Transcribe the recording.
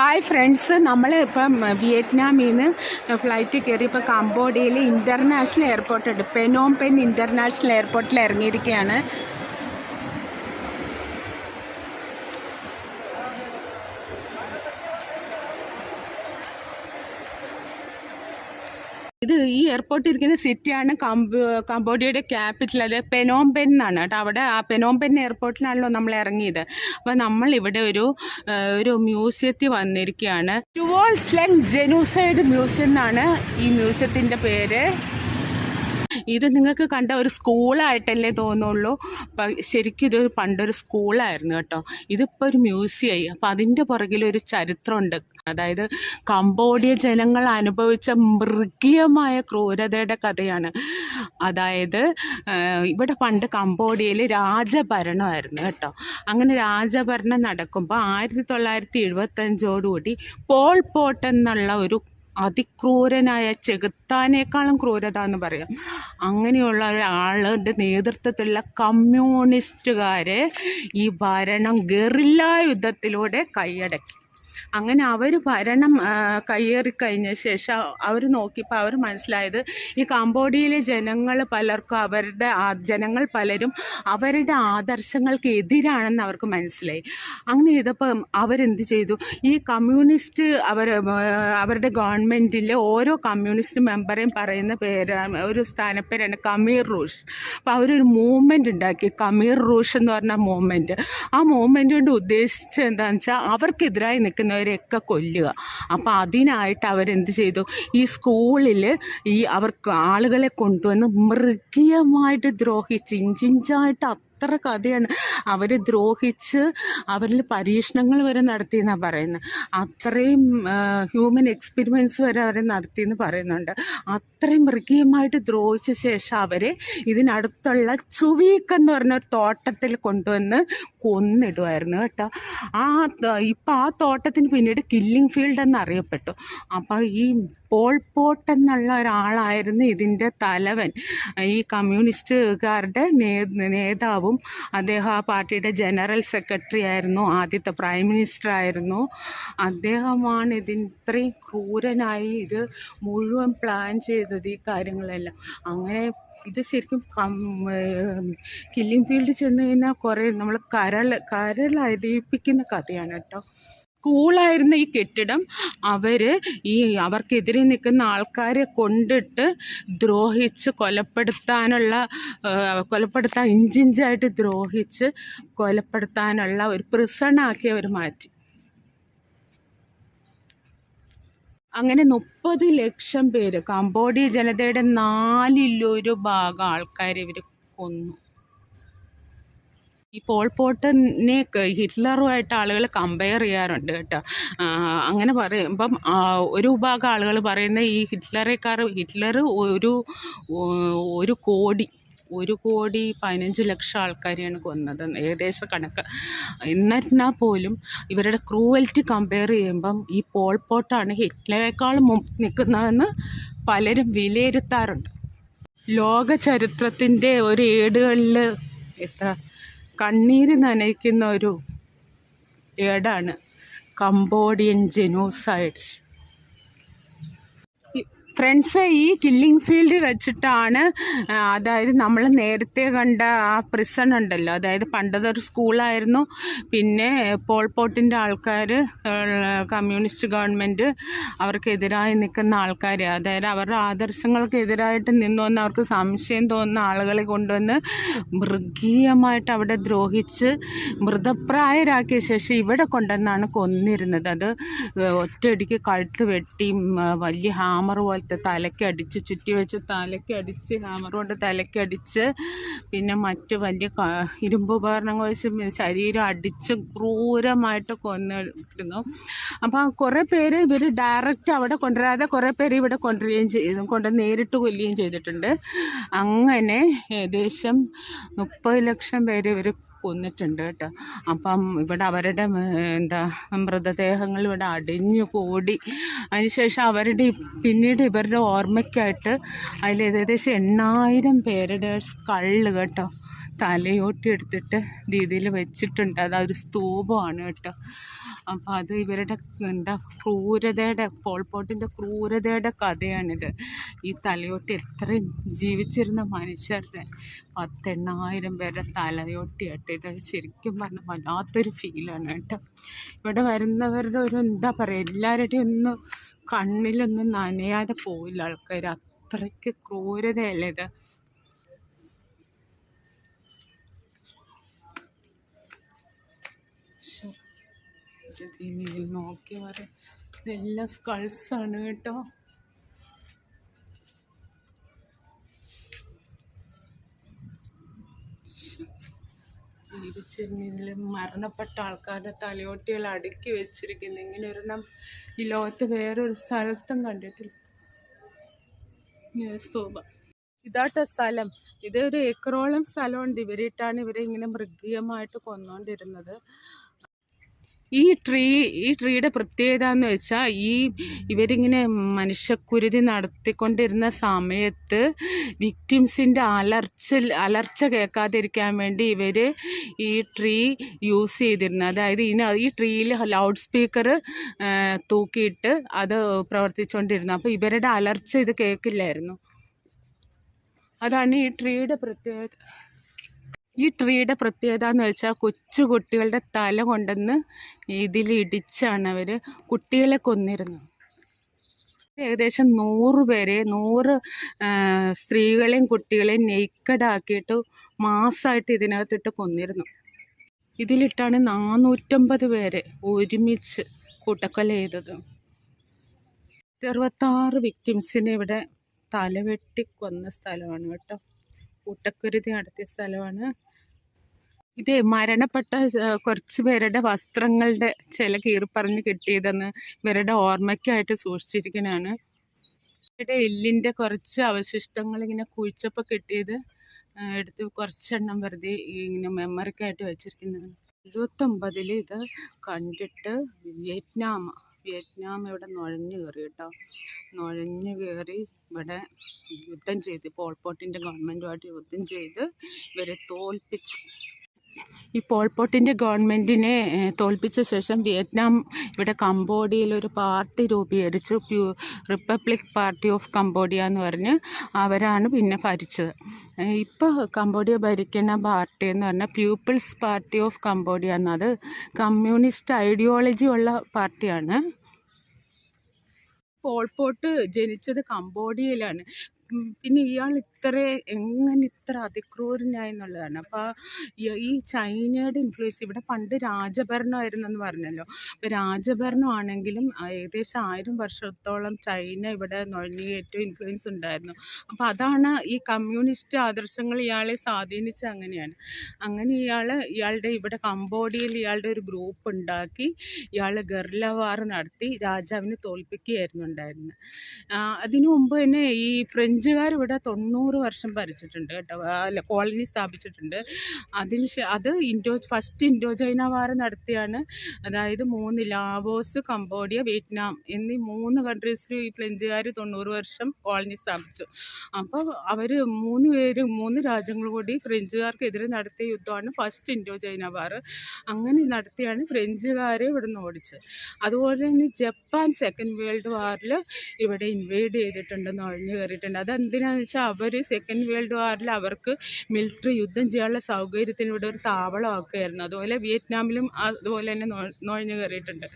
Hi friends നമ്മൾ ഇപ്പം വിയറ്റ്നാമിൽ നിന്ന് ഫ്ലൈറ്റ് കയറി ഇപ്പോൾ കംബോഡിയയിൽ ഇന്റർനാഷണൽ എയർപോർട്ടുണ്ട് പെനോം പെൻ ഇന്റർനാഷണൽ എയർപോർട്ടിൽ ഇറങ്ങിയിരിക്കുകയാണ് ഇത് ഈ എയർപോർട്ടിൽ ഇരിക്കുന്ന സിറ്റിയാണ് കംബോ കംബോഡിയയുടെ ക്യാപിറ്റൽ അത് പെനോംബെൻ എന്നാണ് കേട്ടോ. അവിടെ ആ പെനോംബൻ എയർപോർട്ടിലാണല്ലോ നമ്മൾ ഇറങ്ങിയത്. അപ്പോൾ നമ്മൾ ഇവിടെ ഒരു ഒരു മ്യൂസിയത്തിൽ വന്നിരിക്കുകയാണ്. ടുവോൾ സ്ലെങ് ജെനൂസൈഡ് മ്യൂസിയം എന്നാണ് ഈ മ്യൂസിയത്തിന്റെ പേര്. ഇത് നിങ്ങൾക്ക് കണ്ട ഒരു സ്കൂളായിട്ടല്ലേ തോന്നുള്ളൂ. ശരിക്കും ഇത് പണ്ടൊരു സ്കൂളായിരുന്നു കേട്ടോ. ഇതിപ്പോൾ ഒരു മ്യൂസിയമായി അപ്പോൾ അതിന്റെ പുറകിലൊരു ചരിത്രമുണ്ട്. അതായത് കംബോഡിയ ജനങ്ങൾ അനുഭവിച്ച മൃഗീയമായ ക്രൂരതയുടെ കഥയാണ്. അതായത് ഇവിടെ പണ്ട് കംബോഡിയയിൽ രാജഭരണമായിരുന്നു കേട്ടോ. അങ്ങനെ രാജഭരണം നടക്കുമ്പോൾ ആയിരത്തി തൊള്ളായിരത്തി എഴുപത്തഞ്ചോടുകൂടി പോൾ പോട്ട് എന്നുള്ള ഒരു അതിക്രൂരനായ ചെകുത്താനേക്കാളും ക്രൂരത എന്ന് പറയാം. അങ്ങനെയുള്ള ഒരാളുടെ നേതൃത്വത്തിലുള്ള കമ്മ്യൂണിസ്റ്റുകാരെ ഈ ഭരണം ഗറില്ല യുദ്ധത്തിലൂടെ കൈയടക്കി. അങ്ങനെ അവർ ഭരണം കയ്യേറി കഴിഞ്ഞ ശേഷം അവർ നോക്കിയപ്പോൾ അവർ മനസ്സിലായത് ഈ കംബോഡിയയിലെ ജനങ്ങൾ പലർക്കും അവരുടെ ജനങ്ങൾ പലരും അവരുടെ ആദർശങ്ങൾക്ക് എതിരാണെന്ന് അവർക്ക് മനസ്സിലായി. അങ്ങനെ ചെയ്തപ്പം അവരെന്ത് ചെയ്തു? ഈ കമ്മ്യൂണിസ്റ്റ് അവർ അവരുടെ ഗവൺമെന്റിലെ ഓരോ കമ്മ്യൂണിസ്റ്റ് മെമ്പറേയും പറയുന്ന പേര് ഒരു സ്ഥാനപ്പേരാണ് കമീർ റൂഷ്. അപ്പോൾ അവരൊരു മൂവ്മെന്റ് ഉണ്ടാക്കി. കമീർ റൂഷ് എന്ന് പറഞ്ഞ മൂവ്മെന്റ് ആ മൂവ്മെന്റ് കൊണ്ട് ഉദ്ദേശിച്ചത് എന്താണെന്ന് വെച്ചാൽ അവർക്കെതിരായി നിൽക്കുന്നവരെയൊക്കെ കൊല്ലുക. അപ്പോൾ അതിനായിട്ട് അവരെന്ത് ചെയ്തു? ഈ സ്കൂളിൽ ഈ അവർക്ക് ആളുകളെ കൊണ്ടുവന്ന് മൃഗീയമായിട്ട് ദ്രോഹിച്ച് ഇഞ്ചിഞ്ചായിട്ട് അത്ര കഥയാണ്. അവർ ദ്രോഹിച്ച് അവരിൽ പരീക്ഷണങ്ങൾ വരെ നടത്തി നടത്തിയെന്നാണ് പറയുന്നത് അത്രയും ഹ്യൂമൻ എക്സ്പെരിമെൻസ് വരെ അവരെ നടത്തി എന്ന് പറയുന്നുണ്ട്. അത്രയും മൃഗീയമായിട്ട് ദ്രോഹിച്ച ശേഷം അവരെ ഇതിനടുത്തുള്ള ചുവീക്ക് എന്ന് പറഞ്ഞ ഒരു തോട്ടത്തിൽ കൊണ്ടുവന്ന് കൊന്നിടുമായിരുന്നു കേട്ടോ. ആ ഇപ്പം ആ തോട്ടത്തിന് പിന്നീട് കില്ലിംഗ് ഫീൽഡ് എന്നറിയപ്പെട്ടു അപ്പോൾ ഈ പോൾ പോട്ട് എന്നുള്ള ഒരാളായിരുന്നു ഇതിന്റെ തലവൻ. ഈ കമ്മ്യൂണിസ്റ്റുകാരുടെ നേതാവും അദ്ദേഹം ആ പാർട്ടിയുടെ ജനറൽ സെക്രട്ടറി ആയിരുന്നു ആദ്യത്തെ പ്രൈം മിനിസ്റ്റർ ആയിരുന്നു. അദ്ദേഹമാണ് ഇതിന് ഇത്രയും ക്രൂരനായി ഇത് മുഴുവൻ പ്ലാൻ ചെയ്തത് ഈ കാര്യങ്ങളെല്ലാം. അങ്ങനെ ഇത് ശരിക്കും കില്ലിംഗ് ഫീൽഡ് ചെന്ന് കഴിഞ്ഞാൽ കുറേ നമ്മൾ കരൾ കരളരിപ്പിക്കുന്ന കഥയാണ് കേട്ടോ. സ്കൂളായിരുന്ന ഈ കെട്ടിടം അവർ ഈ അവർക്കെതിരെ നിൽക്കുന്ന ആൾക്കാരെ കൊണ്ടിട്ട് ദ്രോഹിച്ച് കൊലപ്പെടുത്താനുള്ള കൊലപ്പെടുത്താൻ ഇഞ്ചിഞ്ചായിട്ട് ദ്രോഹിച്ച് കൊലപ്പെടുത്താനുള്ള ഒരു പ്രിസണാക്കി അവർ മാറ്റി. അങ്ങനെ മുപ്പത് ലക്ഷം പേര് കംബോഡിയ ജനതയുടെ നാലിലൊരു ഭാഗം ആൾക്കാർ ഇവർ കൊന്നു. ഈ പോൾ പോട്ടിനെ ഹിറ്റ്ലറുമായിട്ട് ആളുകൾ കമ്പയർ ചെയ്യാറുണ്ട് കേട്ടോ. അങ്ങനെ പറയുമ്പം ഒരു വിഭാഗം ആളുകൾ പറയുന്ന ഈ ഹിറ്റ്ലറേക്കാർ ഹിറ്റ്ലർ ഒരു ഒരു കോടി ഒരു കോടി പതിനഞ്ച് ലക്ഷം ആൾക്കാരെയാണ് കൊന്നത്. ഏകദേശ കണക്ക്. എന്നിരുന്നാൽ പോലും ഇവരുടെ ക്രൂവൽറ്റി കമ്പയർ ചെയ്യുമ്പം ഈ പോൾ പോട്ടാണ് ഹിറ്റ്ലറേക്കാൾ മുമ്പ് നിൽക്കുന്നതെന്ന് പലരും വിലയിരുത്താറുണ്ട്. ലോക ചരിത്രത്തിന്റെ ഒരു ഏടുകളിൽ എത്ര കണ്ണീര് നനയ്ക്കുന്ന ഒരു ഏടാണ്. Cambodian genocide. ഫ്രണ്ട്സ് ഈ കില്ലിംഗ് ഫീൽഡ് വെച്ചിട്ടാണ് അതായത് നമ്മൾ നേരത്തെ കണ്ട ആ പ്രിസൺ ഉണ്ടല്ലോ. അതായത് പണ്ടതൊരു സ്കൂളായിരുന്നു. പിന്നെ പോൾ പോട്ടിന്റെ ആൾക്കാർ കമ്മ്യൂണിസ്റ്റ് ഗവൺമെന്റ് അവർക്കെതിരായി നിൽക്കുന്ന ആൾക്കാർ അതായത് അവരുടെ ആദർശങ്ങൾക്കെതിരായിട്ട് നിന്നു വന്ന് അവർക്ക് സംശയം തോന്നുന്ന ആളുകളെ കൊണ്ടുവന്ന് മൃഗീയമായിട്ട് അവിടെ ദ്രോഹിച്ച് മൃതപ്രായരാക്കിയ ശേഷം ഇവിടെ കൊണ്ടുവന്നാണ് കൊന്നിരുന്നത്. അത് ഒറ്റയടിക്ക് കഴുത്ത് വെട്ടി വലിയ ഹാമർ പോലത്തെ തലയ്ക്ക് അടിച്ച് ചുറ്റി വെച്ച് തലയ്ക്ക് അടിച്ച് ഹാമർ കൊണ്ട് തലയ്ക്ക് അടിച്ച് പിന്നെ മറ്റ് വലിയ ഇരുമ്പ് ഉപകരണങ്ങൾ വെച്ച് ശരീരം അടിച്ച് ക്രൂരമായിട്ട് കൊന്നിരുന്നു അപ്പോൾ കുറേ പേര് ഇവർ ഡയറക്റ്റ് അവിടെ കൊണ്ടുവരാതെ കുറേ പേര് ഇവിടെ കൊണ്ടുവരികയും ചെയ്തു കൊണ്ട് നേരിട്ട് കൊല്ലുകയും ചെയ്തിട്ടുണ്ട്. അങ്ങനെ ഏകദേശം മുപ്പത് ലക്ഷം പേര് ഇവർ കൊന്നിട്ടുണ്ട് കേട്ടോ. അപ്പം ഇവിടെ അവരുടെ എന്താ മൃതദേഹങ്ങൾ ഇവിടെ അടിഞ്ഞു കൂടി. അതിനുശേഷം അവരുടെ പിന്നീട് ഇവരുടെ ഓർമ്മയ്ക്കായിട്ട് അതിൽ ഏകദേശം എണ്ണായിരം പേരുടെ കള്ള് കേട്ടോ. തലയോട്ടി എടുത്തിട്ട് രീതിയിൽ വെച്ചിട്ടുണ്ട്. അത് ഒരു സ്തൂപമാണ് കേട്ടോ. അപ്പോൾ അത് ഇവരുടെ എന്താ ക്രൂരതയുടെ പോൾപോട്ടിന്റെ ക്രൂരതയുടെ കഥയാണിത്. ഈ തലയോട്ടി എത്രയും ജീവിച്ചിരുന്ന മനുഷ്യരുടെ പത്തെണ്ണായിരം പേരുടെ തലയോട്ടിയായിട്ട്. ഇത് ശരിക്കും പറഞ്ഞാൽ വല്ലാത്തൊരു ഫീലാണ് കേട്ടോ. ഇവിടെ വരുന്നവരുടെ ഒരു എന്താ പറയുക എല്ലാവരുടെയും ഒന്ന് കണ്ണിലൊന്നും നനയാതെ പോയില്ല ആൾക്കാർ അത്രയ്ക്ക് ക്രൂരതയല്ലേ ഇത്. ഇത് ഇനി നോക്കി വരെ. ഇതെല്ലാം സ്കൾസാണ് കേട്ടോ. ജീവിച്ചിരുന്നതിൽ മരണപ്പെട്ട ആൾക്കാരുടെ തലയോട്ടികൾ അടുക്കി വെച്ചിരിക്കുന്നു. ഇങ്ങനെ ഈ ലോകത്ത് വേറൊരു സ്ഥലത്തും കണ്ടിട്ടില്ല. ഒരു സ്തൂപം. ഇതാട്ടോ സ്ഥലം. ഇതൊരു ഏക്കറോളം സ്ഥലമുണ്ട്. ഇവരിട്ടാണ് ഇവരെ ഇങ്ങനെ മൃഗീയമായിട്ട് കൊന്നുകൊണ്ടിരുന്നത് ഈ ട്രീ ഈ ട്രീയുടെ പ്രത്യേകത എന്ന് വെച്ചാൽ ഈ ഇവരിങ്ങനെ മനുഷ്യക്കുരുതി നടത്തിക്കൊണ്ടിരുന്ന സമയത്ത് വിക്ടിംസിന്റെ അലർച്ച അലർച്ച കേൾക്കാതിരിക്കാൻ വേണ്ടി ഇവർ ഈ ട്രീ യൂസ് ചെയ്തിരുന്നു. അതായത് ഇതിന് ഈ ട്രീയിൽ ലൗഡ് സ്പീക്കർ തൂക്കിയിട്ട് അത് പ്രവർത്തിച്ചുകൊണ്ടിരുന്നു അപ്പോൾ ഇവരുടെ അലർച്ച ഇത് കേൾക്കില്ലായിരുന്നു. അതാണ് ഈ ട്രീയുടെ പ്രത്യേകത ഈ ട്രീയുടെ പ്രത്യേകത എന്ന് വെച്ചാൽ കൊച്ചു കുട്ടികളുടെ തല കൊണ്ടുവന്ന് ഇതിൽ ഇടിച്ചാണ് അവർ കുട്ടികളെ കൊന്നിരുന്നത്. ഏകദേശം നൂറ് പേരെ നൂറ് സ്ത്രീകളെയും കുട്ടികളെയും നെയ്ക്കഡാക്കിയിട്ട് മാസമായിട്ട് ഇതിനകത്തിട്ട് കൊന്നിരുന്നു. ഇതിലിട്ടാണ് നാനൂറ്റമ്പത് പേരെ ഒരുമിച്ച് കൂട്ടക്കൊല ചെയ്തത്. അറുപത്താറ് വിക്ടിംസിനെ ഇവിടെ തലവെട്ടി കൊന്ന സ്ഥലമാണ് കേട്ടോ. കൂട്ടക്കുരുതി നടത്തിയ സ്ഥലമാണ്. ഇത് മരണപ്പെട്ട കുറച്ച് പേരുടെ വസ്ത്രങ്ങളുടെ ചില കീറിപ്പറഞ്ഞ് കിട്ടിയതെന്ന് ഇവരുടെ ഓർമ്മയ്ക്കായിട്ട് സൂക്ഷിച്ചിരിക്കുന്നതാണ് ഇവിടെ എല്ലിന്റെ കുറച്ച് അവശിഷ്ടങ്ങൾ ഇങ്ങനെ കുഴിച്ചപ്പോൾ കിട്ടിയത് എടുത്ത് കുറച്ചെണ്ണം വെറുതെ ഇങ്ങനെ മെമ്മറിക്കായിട്ട് വെച്ചിരിക്കുന്നതാണ്. ഇരുപത്തൊമ്പതിൽ ഇത് കണ്ടിട്ട് വിയറ്റ്നാം വിയറ്റ്നാം ഇവിടെ നുഴഞ്ഞു കയറി കേട്ടോ. നുഴഞ്ഞു കയറി ഇവിടെ യുദ്ധം ചെയ്ത് പോൾപോട്ടിന്റെ ഗവൺമെന്റുമായിട്ട് യുദ്ധം ചെയ്ത് ഇവരെ തോൽപ്പിച്ചു. ഈ പോൾപോട്ടിന്റെ ഗവൺമെന്റിനെ തോൽപ്പിച്ച ശേഷം വിയറ്റ്നാം ഇവിടെ കംബോഡിയയിൽ ഒരു പാർട്ടി രൂപീകരിച്ചു. പ്യൂ റിപ്പബ്ലിക് പാർട്ടി ഓഫ് കംബോഡിയ എന്ന് പറഞ്ഞ് അവരാണ് പിന്നെ ഭരിച്ചത്. ഇപ്പോൾ കംബോഡിയ ഭരിക്കുന്ന പാർട്ടി എന്ന് പറഞ്ഞാൽ പ്യൂപ്പിൾസ് പാർട്ടി ഓഫ് കംബോഡിയ എന്നത് കമ്മ്യൂണിസ്റ്റ് ഐഡിയോളജി ഉള്ള പാർട്ടിയാണ്. പോൾപോട്ട് ജനിച്ചത് കംബോഡിയയിലാണ്. പിന്നെ ഇയാൾ ഇത്ര എങ്ങനെ ഇത്ര അതിക്രൂരനായി എന്നുള്ളതാണ്. അപ്പോൾ ഈ ചൈനയുടെ ഇൻഫ്ലുവൻസ് ഇവിടെ പണ്ട് രാജഭരണമായിരുന്നു എന്ന് പറഞ്ഞല്ലോ. അപ്പോൾ രാജഭരണമാണെങ്കിലും ഏകദേശം ആയിരം വർഷത്തോളം ചൈന ഇവിടെ ഏറ്റവും ഇൻഫ്ലുവൻസ് ഉണ്ടായിരുന്നു. അപ്പോൾ അതാണ് ഈ കമ്മ്യൂണിസ്റ്റ് ആദർശങ്ങൾ ഇയാളെ സ്വാധീനിച്ച അങ്ങനെയാണ്. അങ്ങനെ ഇയാൾ ഇയാളുടെ ഇവിടെ കംബോഡിയയിൽ ഇയാളുടെ ഒരു ഗ്രൂപ്പ് ഉണ്ടാക്കി ഇയാൾ ഗർല വാർ നടത്തി രാജാവിനെ തോൽപ്പിക്കുകയായിരുന്നു ഉണ്ടായിരുന്നത്. അതിനു മുമ്പ് തന്നെ ഈ ഫ്രഞ്ചുകാർ ഇവിടെ തൊണ്ണൂറ് വർഷം ഭരിച്ചിട്ടുണ്ട് കേട്ടോ. അല്ല കോളനി സ്ഥാപിച്ചിട്ടുണ്ട്. അതിന് അത് Indo first Indo China war നടത്തിയാണ്. അതായത് മൂന്ന് ലാവോസ് കംബോഡിയ വിയറ്റ്നാം എന്നീ മൂന്ന് കൺട്രീസിൽ ഈ ഫ്രഞ്ചുകാർ തൊണ്ണൂറ് വർഷം കോളനി സ്ഥാപിച്ചു. അപ്പോൾ അവർ മൂന്ന് പേര് മൂന്ന് രാജ്യങ്ങൾ കൂടി ഫ്രഞ്ചുകാർക്കെതിരെ നടത്തിയ യുദ്ധമാണ് ഫസ്റ്റ് ഇൻഡോ ചൈന വാർ അങ്ങനെ നടത്തിയാണ് ഫ്രഞ്ചുകാരെ നിന്ന് ഓടിച്ചത്. അതുപോലെ തന്നെ ജപ്പാൻ സെക്കൻഡ് വേൾഡ് വാറിൽ ഇവിടെ ഇൻവേഡ് ചെയ്തിട്ടുണ്ടെന്ന് ഒഴിഞ്ഞു കയറിയിട്ടുണ്ട് അതെന്തിനാണെന്ന് വെച്ചാൽ അവർ സെക്കൻഡ് വേൾഡ് വാറിൽ അവർക്ക് മിലിറ്ററി യുദ്ധം ചെയ്യാനുള്ള സൗകര്യത്തിന് ഇവിടെ ഒരു താവളമാക്കുകയായിരുന്നു. അതുപോലെ വിയറ്റ്നാമിലും അതുപോലെ തന്നെ നുഴ- നുഴഞ്ഞു കയറിയിട്ടുണ്ട്.